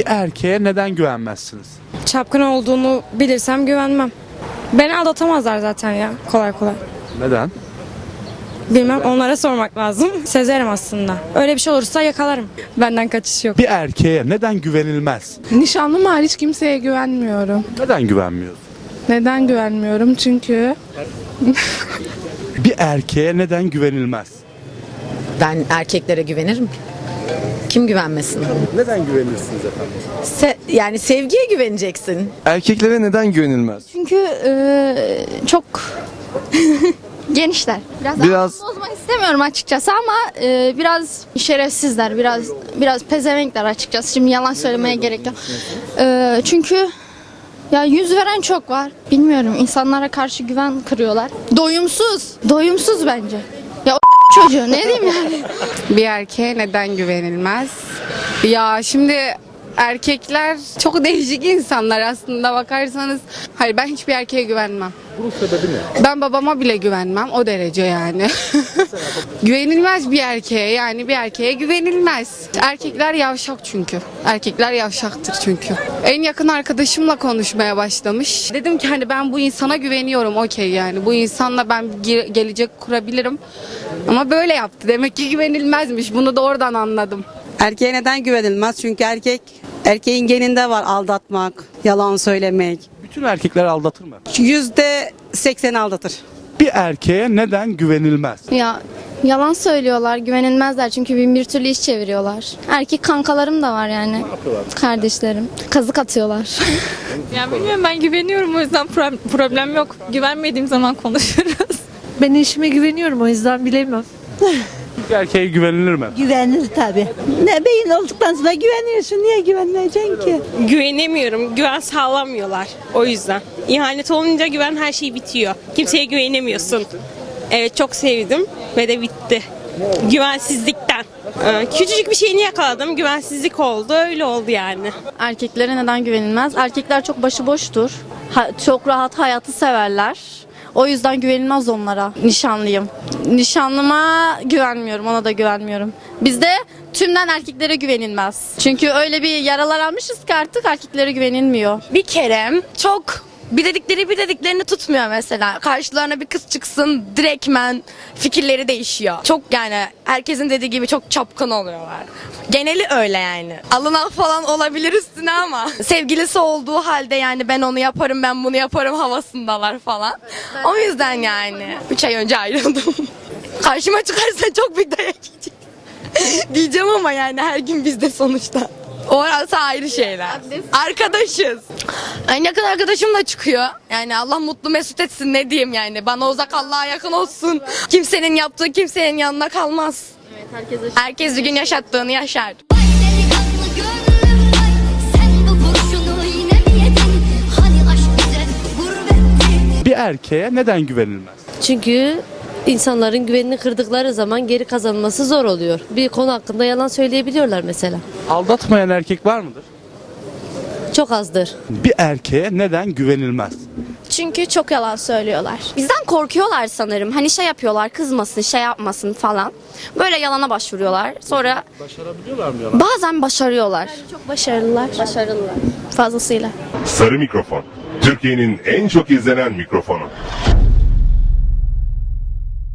Bir erkeğe neden güvenmezsiniz? Çapkın olduğunu bilirsem güvenmem. Beni aldatamazlar zaten ya kolay kolay. Neden? Bilmem onlara sormak lazım. Sezerim aslında. Öyle bir şey olursa yakalarım. Benden kaçış yok. Bir erkeğe neden güvenilmez? Nişanlım hariç kimseye güvenmiyorum. Neden güvenmiyorsun? Neden güvenmiyorum? Çünkü Bir erkeğe neden güvenilmez? Ben erkeklere güvenirim. Kim güvenmesin? Neden güvenirsiniz efendim? Se- yani sevgiye güveneceksin. Erkeklere neden güvenilmez? Çünkü e, çok genişler. Biraz, Biraz- bozmak istemiyorum açıkçası ama e, biraz şerefsizler, biraz biraz pezevenkler açıkçası. Şimdi yalan söylemeye gerek yok. E, çünkü ya yüz veren çok var. Bilmiyorum insanlara karşı güven kırıyorlar. Doyumsuz, doyumsuz bence. Çocuğu ne diyeyim yani? Bir erkeğe neden güvenilmez? Ya şimdi erkekler çok değişik insanlar aslında bakarsanız. Hayır ben hiçbir erkeğe güvenmem. Bunun sebebi ne? Ben babama bile güvenmem o derece yani. güvenilmez bir erkeğe yani bir erkeğe güvenilmez. Erkekler yavşak çünkü. Erkekler yavşaktır çünkü. En yakın arkadaşımla konuşmaya başlamış. Dedim ki hani ben bu insana güveniyorum okey yani. Bu insanla ben ge- gelecek kurabilirim. Ama böyle yaptı. Demek ki güvenilmezmiş. Bunu da oradan anladım. Erkeğe neden güvenilmez? Çünkü erkek erkeğin geninde var aldatmak, yalan söylemek. Bütün erkekler aldatır mı? Yüzde seksen aldatır. Bir erkeğe neden güvenilmez? Ya yalan söylüyorlar, güvenilmezler çünkü bin bir türlü iş çeviriyorlar. Erkek kankalarım da var yani. Kardeşlerim. Kazık atıyorlar. Ya bilmiyorum ben güveniyorum o yüzden pro- problem yok. Güvenmediğim zaman konuşuruz. Ben eşime güveniyorum o yüzden bilemem. Bir erkeğe güvenilir mi? Güvenilir tabii. Ne beyin olduktan sonra güveniyorsun. Niye güvenmeyeceksin ki? Güvenemiyorum. Güven sağlamıyorlar. O yüzden. İhanet olunca güven her şey bitiyor. Kimseye güvenemiyorsun. Evet çok sevdim ve de bitti. Güvensizlikten. Ee, Küçücük bir şeyini yakaladım. Güvensizlik oldu. Öyle oldu yani. Erkeklere neden güvenilmez? Erkekler çok başıboştur. Ha- çok rahat hayatı severler. O yüzden güvenilmez onlara. Nişanlıyım. Nişanlıma güvenmiyorum, ona da güvenmiyorum. Bizde tümden erkeklere güvenilmez. Çünkü öyle bir yaralar almışız ki artık erkeklere güvenilmiyor. Bir kere çok bir dedikleri bir dediklerini tutmuyor mesela. Karşılarına bir kız çıksın direktmen fikirleri değişiyor. Çok yani herkesin dediği gibi çok çapkın oluyorlar. Geneli öyle yani. Alınan falan olabilir üstüne ama sevgilisi olduğu halde yani ben onu yaparım ben bunu yaparım havasındalar falan. O yüzden yani 3 ay önce ayrıldım. Karşıma çıkarsa çok bir dayak yiyecek. Diyeceğim ama yani her gün bizde sonuçta. Orası ayrı şeyler. Arkadaşız. En yakın arkadaşım da çıkıyor. Yani Allah mutlu mesut etsin ne diyeyim yani. Bana uzak Allah'a yakın olsun. Kimsenin yaptığı kimsenin yanına kalmaz. Herkes bir gün yaşattığını yaşar. Hani aşk bize gurbetti Bir erkeğe neden güvenilmez? Çünkü insanların güvenini kırdıkları zaman geri kazanması zor oluyor. Bir konu hakkında yalan söyleyebiliyorlar mesela. Aldatmayan erkek var mıdır? Çok azdır. Bir erkeğe neden güvenilmez? Çünkü çok yalan söylüyorlar. Bizden korkuyorlar sanırım. Hani şey yapıyorlar kızmasın şey yapmasın falan. Böyle yalana başvuruyorlar. Sonra Başarabiliyorlar mı yalan? bazen başarıyorlar. Çok başarılılar. Başarılılar. Fazlasıyla. Sarı Mikrofon. Türkiye'nin en çok izlenen mikrofonu.